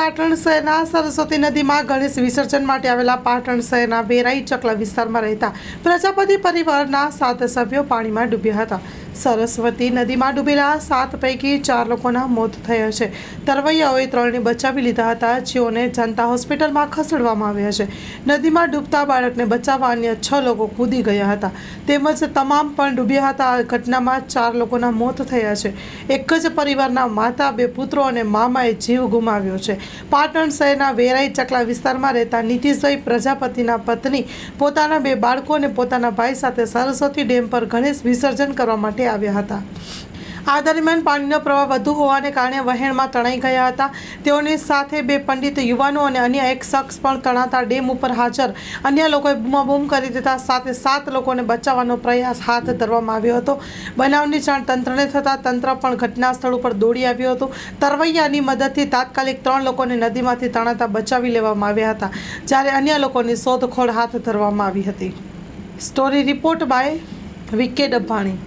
પાટણ શહેરના સરસ્વતી નદીમાં ગણેશ વિસર્જન માટે આવેલા પાટણ શહેરના વેરાઈ ચકલા વિસ્તારમાં રહેતા પ્રજાપતિ પરિવારના સાત સભ્યો પાણીમાં ડૂબ્યા હતા. સરસ્વતી નદીમાં ડૂબેલા સાત પૈકી ચાર લોકોના મોત થયા છે. તરવૈયાઓએ ત્રણને બચાવી લીધા હતા. જેઓને જનતા હોસ્પિટલમાં ખસેડવામાં આવ્યા છે. નદીમાં ડૂબતા બાળકને બચાવવા અન્ય છ લોકો કૂદી ગયા હતા. તેમજ તમામ પણ ડૂબ્યા હતા. આ ઘટનામાં ચાર લોકોના મોત થયા છે. એક જ પરિવારના માતા, બે પુત્રો અને મામાએ જીવ ગુમાવ્યો છે. પાટણ શહેરના વેરાઈ ચકલા વિસ્તારમાં રહેતા નીતિશભાઈ પ્રજાપતિના પત્ની, પોતાના બે બાળકો અને પોતાના ભાઈ સાથે સરસ્વતી ડેમ પર ગણેશ વિસર્જન કરવા માટે આવ્યા હતા. આ દરમિયાન પાણીનો પ્રવાહ વધુ હોવાને કારણે વહેણમાં તણાઈ ગયા હતા. તેઓની સાથે બે પંડિત યુવાનો અને અન્ય એક શખ્સ પણ તણાતા ડેમ ઉપર હાજર. અન્ય લોકોએ બૂમાબૂમ કરી દીધા. સાથે સાત લોકોને બચાવવાનો પ્રયાસ હાથ ધરવામાં આવ્યો હતો. બનાવની જાણ તંત્રને થતાં તંત્ર પણ ઘટના સ્થળ ઉપર દોડી આવ્યું હતું. તરવૈયાની મદદથી તાત્કાલિક ત્રણ લોકોને નદીમાંથી તણાતા બચાવી લેવામાં આવ્યા હતા, જ્યારે અન્ય લોકોની શોધખોળ હાથ ધરવામાં આવી હતી. Story report by Vike Dabbani.